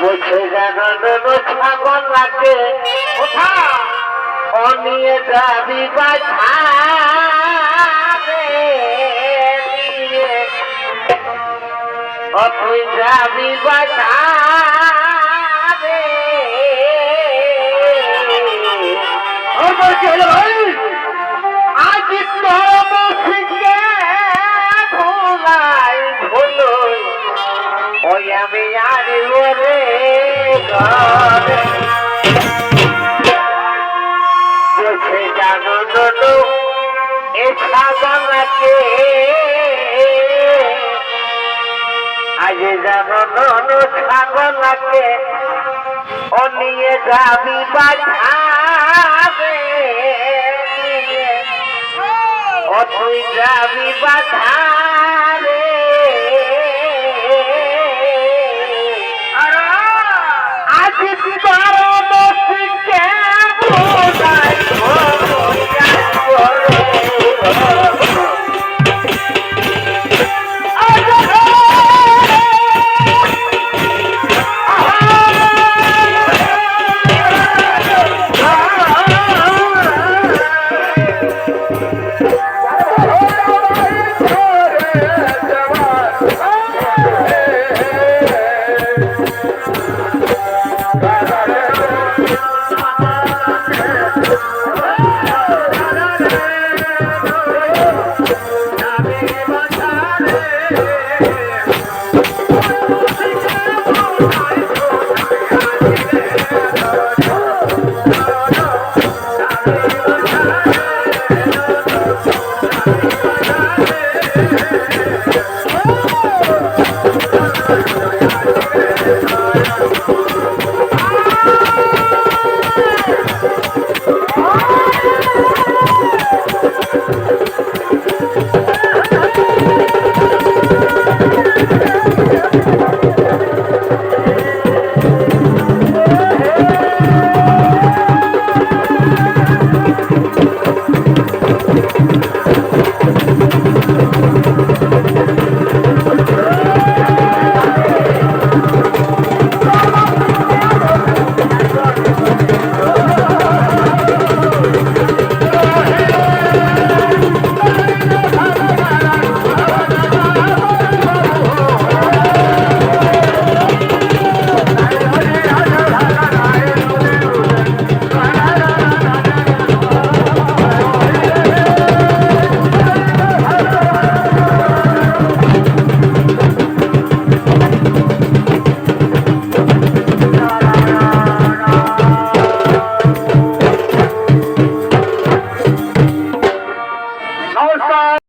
বুঝে জানো ছাগল লাগে কোথা অনিয়ে নিয়ে যাবি বা যাবি বাছাবে আমার কি হলো ভাই? তোর মুখকে ভোলাই ভুলোই। ওই আমি আর ওরে জানো এ ছাগলকে আজ জানো ননু ছাগলকে ও নিয়ে যাবি বাধাবে ও তুই যাবি বাধা Yeah.